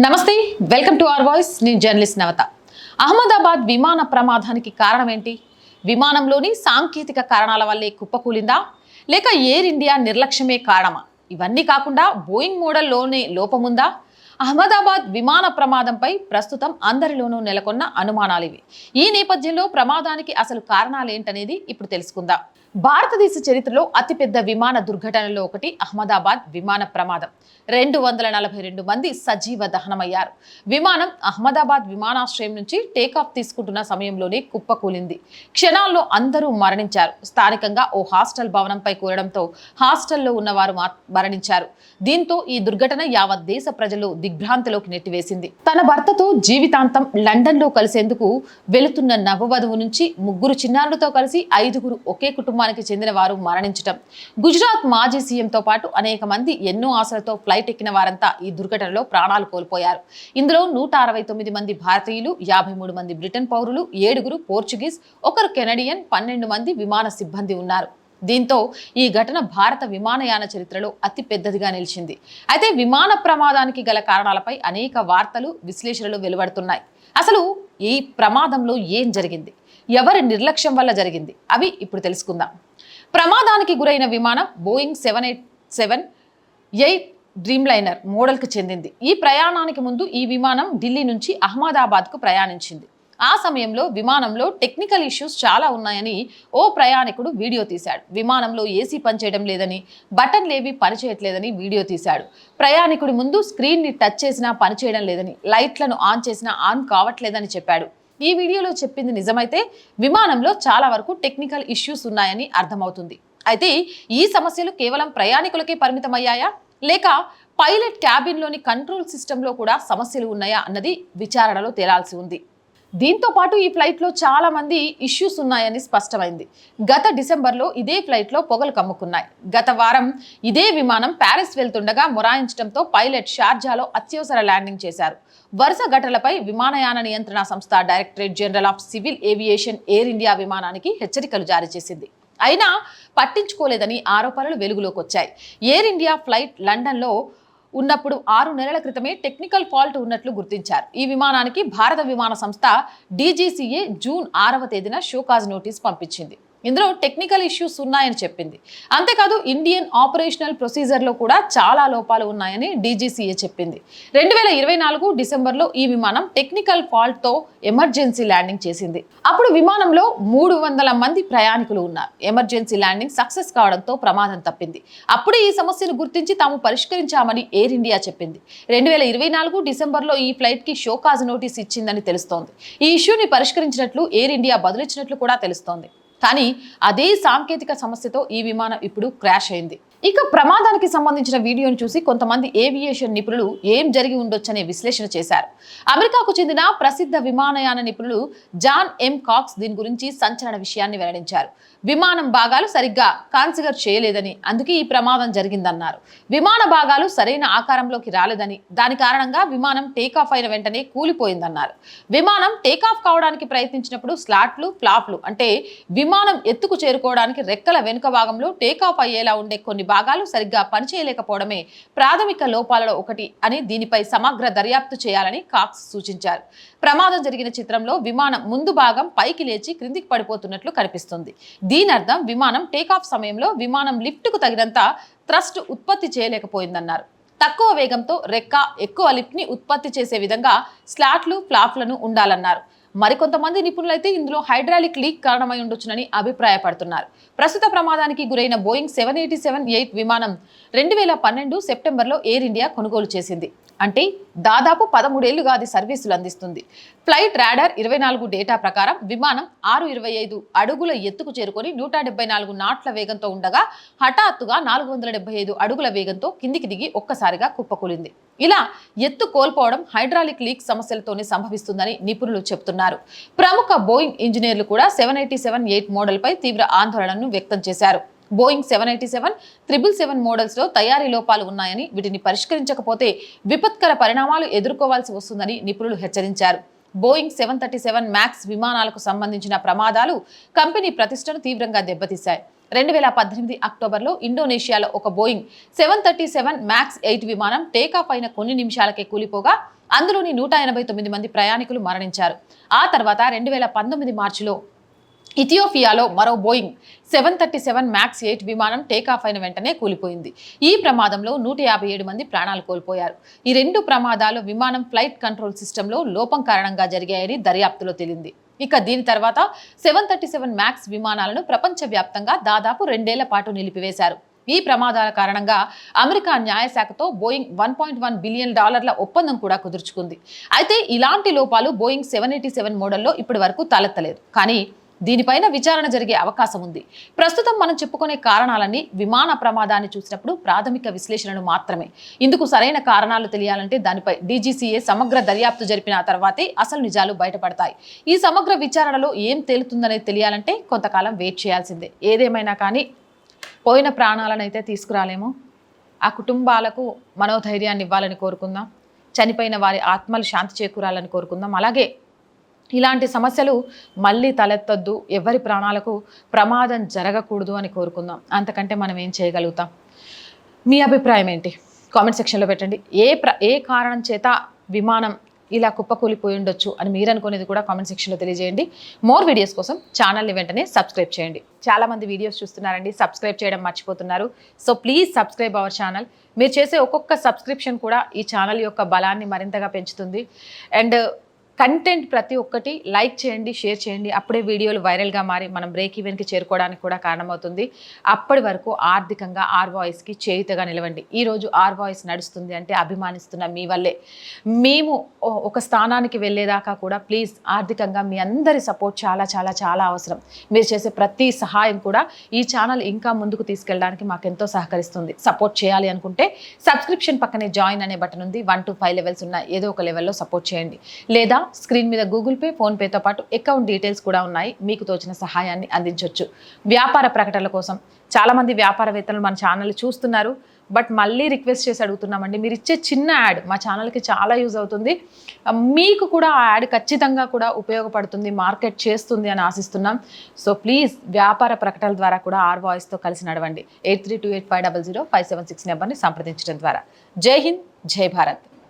నమస్తే welcome to our voice. నేను journalist నవత. అహ్మదాబాద్ విమాన ప్రమాదానికి కారణం ఏంటి విమానంలోని సాంకేతిక కారణాల వల్లే కుప్పకూలిందా లేక ఎయిర్ ఇండియా నిర్లక్ష్యమే కారణమా? ఇవన్నీ కాకుండా బోయింగ్ మోడల్లోనే లోపముందా? అహ్మదాబాద్ విమాన ప్రమాదంపై ప్రస్తుతం అందరిలోనూ నెలకొన్న అనుమానాలు ఇవి ఈ నేపథ్యంలో ప్రమాదానికి అసలు కారణాలు ఏంటనేది ఇప్పుడు తెలుసుకుందాం. భారతదేశ చరిత్రలో అతిపెద్ద విమాన దుర్ఘటనలో ఒకటి అహ్మదాబాద్ విమాన ప్రమాదం. రెండు వందల నలభై రెండు మంది సజీవ దహనమయ్యారు. విమానం అహ్మదాబాద్ విమానాశ్రయం నుంచి టేకాఫ్ తీసుకుంటున్న సమయంలోనే కుప్పకూలింది. క్షణాల్లో అందరూ మరణించారు. స్థానికంగా ఓ హాస్టల్ భవనంపై కూరడంతో హాస్టల్లో ఉన్నవారు మరణించారు. దీంతో ఈ దుర్ఘటన యావత్ దేశ ప్రజలు దిగ్భ్రాంతిలోకి నెట్టివేసింది. తన భర్తతో జీవితాంతం లండన్లో కలిసేందుకు వెళుతున్న నవవధువు నుంచి ముగ్గురు చిన్నారులతో కలిసి ఐదుగురు ఒకే కుటుంబం కుటుంబానికి చెందిన వారు మరణించటం. గుజరాత్ మాజీ సీఎంతో పాటు అనేక మంది ఎన్నో ఆశలతో ఫ్లైట్ ఎక్కిన వారంతా ఈ దుర్ఘటనలో ప్రాణాలు కోల్పోయారు. ఇందులో నూట అరవై తొమ్మిది మంది భారతీయులు యాభై మూడు మంది బ్రిటన్ పౌరులు ఏడుగురు పోర్చుగీస్ ఒకరు కెనడియన్ పన్నెండు మంది విమాన సిబ్బంది ఉన్నారు. దీంతో ఈ ఘటన భారత విమానయాన చరిత్రలో అతి పెద్దదిగా నిలిచింది. అయితే విమాన ప్రమాదానికి గల కారణాలపై అనేక వార్తలు విశ్లేషణలు వెలువడుతున్నాయి. అసలు ఈ ప్రమాదంలో ఏం జరిగింది? ఎవరి నిర్లక్ష్యం వల్ల జరిగింది? అవి ఇప్పుడు తెలుసుకుందాం. ప్రమాదానికి గురైన విమానం Boeing seven eight seven eight Dreamliner మోడల్కి చెందింది. ఈ ప్రయాణానికి ముందు ఈ విమానం ఢిల్లీ నుంచి అహ్మదాబాద్కు ప్రయాణించింది. ఆ సమయంలో విమానంలో టెక్నికల్ ఇష్యూస్ చాలా ఉన్నాయని ఓ ప్రయాణికుడు వీడియో తీశాడు. విమానంలో ఏసీ పనిచేయడం లేదని బటన్లేవి పనిచేయట్లేదని వీడియో తీశాడు. ప్రయాణికుడి ముందు స్క్రీన్ని టచ్ చేసినా పనిచేయడం లేదని లైట్లను ఆన్ చేసినా ఆన్ కావట్లేదని చెప్పాడు. ఈ వీడియోలో చెప్పింది నిజమైతే విమానంలో చాలా వరకు టెక్నికల్ ఇష్యూస్ ఉన్నాయని అర్థమవుతుంది. అయితే ఈ సమస్యలు కేవలం ప్రయాణికులకే పరిమితమయ్యాయా? లేక పైలట్ క్యాబిన్లోని కంట్రోల్ సిస్టంలో కూడా సమస్యలు ఉన్నాయా? అన్నది విచారణలో తేలాల్సి ఉంది. దీంతో పాటు ఈ ఫ్లైట్లో చాలా మంది ఇష్యూస్ ఉన్నాయని స్పష్టమైంది. గత డిసెంబర్లో ఇదే ఫ్లైట్లో పొగలు కమ్ముకున్నాయి. గత వారం ఇదే విమానం ప్యారిస్ వెళ్తుండగా మొరాయించడంతో పైలట్ షార్జాలో అత్యవసర ల్యాండింగ్ చేశారు. వరుస ఘటనలపై విమానయాన నియంత్రణ సంస్థ Directorate General of Civil Aviation Air India విమానానికి హెచ్చరికలు జారీ చేసింది. అయినా పట్టించుకోలేదని ఆరోపణలు వెలుగులోకి వచ్చాయి. ఎయిర్ ఇండియా ఫ్లైట్ లండన్లో ఉన్నప్పుడు ఆరు నెలల క్రితమే టెక్నికల్ ఫాల్ట్ ఉన్నట్లు గుర్తించారు. ఈ విమానానికి భారత విమాన సంస్థ డీజీసీఏ జూన్ ఆరవ తేదీన షోకాజ్ నోటీస్ పంపించింది. ఇందులో టెక్నికల్ ఇష్యూస్ ఉన్నాయని చెప్పింది. అంతేకాదు ఇండియన్ ఆపరేషనల్ ప్రొసీజర్లో కూడా చాలా లోపాలు ఉన్నాయని డీజీసీఏ చెప్పింది. రెండు వేల ఇరవై నాలుగు డిసెంబర్లో ఈ విమానం టెక్నికల్ ఫాల్ట్తో ఎమర్జెన్సీ ల్యాండింగ్ చేసింది. అప్పుడు విమానంలో మూడు వందల మంది ప్రయాణికులు ఉన్నారు. ఎమర్జెన్సీ ల్యాండింగ్ సక్సెస్ కావడంతో ప్రమాదం తప్పింది. అప్పుడే ఈ సమస్యను గుర్తించి తాము పరిష్కరించామని ఎయిర్ ఇండియా చెప్పింది. రెండు వేల ఇరవై నాలుగు డిసెంబర్లో ఈ ఫ్లైట్కి షోకాజ్ నోటీస్ ఇచ్చిందని తెలుస్తోంది. ఈ ఇష్యూని పరిష్కరించినట్లు ఎయిర్ ఇండియా బదులిచ్చినట్లు కూడా తెలుస్తోంది. కానీ అదే సాంకేతిక సమస్యతో ఈ విమానం ఇప్పుడు క్రాష్ అయింది. ఇక ప్రమాదానికి సంబంధించిన వీడియోను చూసి కొంతమంది ఏవియేషన్ నిపుణులు ఏం జరిగి ఉండొచ్చనే విశ్లేషణ చేశారు. అమెరికాకు చెందిన ప్రసిద్ధ విమానయాన నిపుణులు జాన్ ఎం కాక్స్ దీని గురించి సంచలన విషయాన్ని వెల్లడించారు. విమానం భాగాలు సరిగ్గా కాన్సిగర్ చేయలేదని అందుకే ఈ ప్రమాదం జరిగిందన్నారు. విమాన భాగాలు సరైన ఆకారంలోకి రాలేదని దాని కారణంగా విమానం టేకాఫ్ అయిన వెంటనే కూలిపోయిందన్నారు. విమానం టేకాఫ్ కావడానికి ప్రయత్నించినప్పుడు స్లాట్లు ఫ్లాప్లు అంటే విమానం ఎత్తుకు చేరుకోవడానికి రెక్కల వెనుక భాగంలో టేకాఫ్ అయ్యేలా ఉండే కొన్ని భాగాలు సరిగ్గా పనిచేయలేకపోవడమే ప్రాథమిక లోపాలలో ఒకటి అని దీనిపై సమగ్ర దర్యాప్తు చేయాలని కాక్స్ సూచించారు. ప్రమాదం జరిగిన చిత్రంలో విమానం ముందు భాగం పైకి లేచి క్రిందికి పడిపోతున్నట్లు కనిపిస్తుంది. దీని అర్థం విమానం టేకాఫ్ సమయంలో విమానం లిఫ్ట్కు తగినంత థ్రస్ట్ ఉత్పత్తి చేయలేకపోయిందన్నారు. తక్కువ వేగంతో రెక్క ఎక్కువ లిఫ్ట్ని ఉత్పత్తి చేసే విధంగా స్లాట్లు ఫ్లాప్లను ఉండాలన్నారు. మరికొంతమంది నిపుణులైతే ఇందులో హైడ్రాలిక్ లీక్ కారణమై ఉండొచ్చునని అభిప్రాయపడుతున్నారు. ప్రస్తుత ప్రమాదానికి గురైన Boeing seven eighty seven eight విమానం రెండు వేల పన్నెండు సెప్టెంబర్లో ఎయిర్ ఇండియా కొనుగోలు చేసింది. అంటే దాదాపు పదమూడేళ్ళుగా అది సర్వీసులు అందిస్తుంది. ఫ్లైట్ రాడార్ ఇరవై నాలుగు డేటా ప్రకారం విమానం ఆరు ఇరవై ఐదు అడుగుల ఎత్తుకు చేరుకొని నూట డెబ్బై నాలుగు నాట్ల వేగంతో ఉండగా హఠాత్తుగా నాలుగు వందల డెబ్బై ఐదు అడుగుల వేగంతో కిందికి దిగి ఒక్కసారిగా కుప్పకూలింది. ఇలా ఎత్తు కోల్పోవడం హైడ్రాలిక్ లీక్ సమస్యలతోనే సంభవిస్తుందని నిపుణులు చెబుతున్నారు ప్రముఖ బోయింగ్ ఇంజనీర్లు కూడా సెవెన్ ఎయిటీ సెవెన్ ఎయిట్ మోడల్పై తీవ్ర ఆందోళనను వ్యక్తం చేశారు. Boeing seven eighty seven triple seven మోడల్స్లో తయారీ లోపాలు ఉన్నాయని వీటిని పరిష్కరించకపోతే విపత్కర పరిణామాలు ఎదుర్కోవాల్సి వస్తుందని నిపుణులు హెచ్చరించారు. Boeing seven thirty seven Max విమానాలకు సంబంధించిన ప్రమాదాలు కంపెనీ ప్రతిష్టను తీవ్రంగా దెబ్బతీశాయి. రెండు వేల పద్దెనిమిది అక్టోబర్లో ఇండోనేషియాలో ఒక Boeing seven thirty seven Max eight విమానం టేకాఫ్ అయిన కొన్ని నిమిషాలకే కూలిపోగా అందులోని నూట ఎనభై తొమ్మిది మంది ప్రయాణికులు మరణించారు. ఆ తర్వాత రెండు వేల పంతొమ్మిది మార్చిలో ఇథియోపియాలో మరో Boeing seven thirty seven Max eight విమానం టేకాఫ్ అయిన వెంటనే కూలిపోయింది. ఈ ప్రమాదంలో నూట యాభై ఏడు మంది ప్రాణాలు కోల్పోయారు. ఈ రెండు ప్రమాదాలు విమానం ఫ్లైట్ కంట్రోల్ సిస్టంలో లోపం కారణంగా జరిగాయని దర్యాప్తులో తేలింది. ఇక దీని తర్వాత సెవెన్ థర్టీ సెవెన్ మ్యాక్స్ విమానాలను ప్రపంచవ్యాప్తంగా దాదాపు రెండేళ్ళ పాటు నిలిపివేశారు. ఈ ప్రమాదాల కారణంగా America న్యాయశాఖతో Boeing one point one billion డాలర్ల ఒప్పందం కూడా కుదుర్చుకుంది. అయితే ఇలాంటి లోపాలు బోయింగ్ సెవెన్ ఎయిటీ సెవెన్ మోడల్లో ఇప్పటి వరకు తలెత్తలేదు. కానీ దీనిపైన విచారణ జరిగే అవకాశం ఉంది. ప్రస్తుతం మనం చెప్పుకునే కారణాలన్నీ విమాన ప్రమాదాన్ని చూసినప్పుడు ప్రాథమిక విశ్లేషణలు మాత్రమే. ఇందుకు సరైన కారణాలు తెలియాలంటే దానిపై డీజీసీఏ సమగ్ర దర్యాప్తు జరిపిన తర్వాతే అసలు నిజాలు బయటపడతాయి. ఈ సమగ్ర విచారణలో ఏం తేలుతుందనేది తెలియాలంటే కొంతకాలం వెయిట్ చేయాల్సిందే. ఏదేమైనా కానీ పోయిన ప్రాణాలను అయితే తీసుకురాలేము. ఆ కుటుంబాలకు మనోధైర్యాన్ని ఇవ్వాలని కోరుకుందాం. చనిపోయిన వారి ఆత్మలు శాంతి చేకూరాలని కోరుకుందాం. అలాగే ఇలాంటి సమస్యలు మళ్ళీ తలెత్తొద్దు. ఎవరి ప్రాణాలకు ప్రమాదం జరగకూడదు అని కోరుకుందాం. అంతకంటే మనం ఏం చేయగలుగుతాం? మీ అభిప్రాయం ఏంటి? కామెంట్ సెక్షన్లో పెట్టండి. ఏ ప్ర ఏ కారణం చేత విమానం ఇలా కుప్పకూలిపోయి ఉండొచ్చు అని మీరు అనుకునేది కూడా కామెంట్ సెక్షన్లో తెలియజేయండి. మోర్ వీడియోస్ కోసం ఛానల్ని వెంటనే సబ్స్క్రైబ్ చేయండి. చాలా మంది వీడియోస్ చూస్తున్నారండి. సబ్స్క్రైబ్ చేయడం మర్చిపోతున్నారు. So please subscribe our channel. మీరు చేసే ఒక్కొక్క సబ్స్క్రిప్షన్ కూడా ఈ ఛానల్ యొక్క బలాన్ని మరింతగా పెంచుతుంది. అండ్ కంటెంట్ ప్రతి ఒక్కటి లైక్ చేయండి షేర్ చేయండి. అప్పుడే వీడియోలు వైరల్గా మారి మనం బ్రేక్ ఈవెన్కి చేరుకోవడానికి కూడా కారణమవుతుంది. అప్పటి వరకు ఆర్థికంగా ఆర్ వాయిస్కి చేయుతగా నిలవండి. ఈరోజు ఆర్ వాయిస్ నడుస్తుంది అంటే అభిమానిస్తున్న మీ వల్లే. మేము ఒక స్థానానికి వెళ్ళేదాకా కూడా ప్లీజ్ ఆర్థికంగా మీ అందరి సపోర్ట్ చాలా చాలా చాలా అవసరం. మీరు చేసే ప్రతి సహాయం కూడా ఈ ఛానల్ ఇంకా ముందుకు తీసుకెళ్ళడానికి మాకు ఎంతో సహకరిస్తుంది. సపోర్ట్ చేయాలి అనుకుంటే సబ్స్క్రిప్షన్ పక్కనే జాయిన్ అనే బటన్ ఉంది. వన్ టు ఫైవ్ లెవెల్స్ ఉన్న ఏదో ఒక లెవెల్లో సపోర్ట్ చేయండి. లేదా స్క్రీన్ మీద గూగుల్ పే ఫోన్పేతో పాటు అకౌంట్ డీటెయిల్స్ కూడా ఉన్నాయి. మీకు తోచిన సహాయాన్ని అందించవచ్చు వ్యాపార ప్రకటనల కోసం చాలామంది వ్యాపారవేత్తలు మన ఛానల్ చూస్తున్నారు. బట్ మళ్ళీ రిక్వెస్ట్ చేసి అడుగుతున్నామండి. మీరు ఇచ్చే చిన్న యాడ్ మా ఛానల్కి చాలా యూజ్ అవుతుంది. మీకు కూడా ఆ యాడ్ ఖచ్చితంగా కూడా ఉపయోగపడుతుంది మార్కెట్ చేస్తుంది అని ఆశిస్తున్నాం. సో ప్లీజ్ వ్యాపార ప్రకటనల ద్వారా కూడా ఆర్ వాయిస్తో కలిసి నడవండి. Eight three two eight five double zero five seven six నెంబర్ని సంప్రదించడం ద్వారా. జై హింద్ జై భారత్.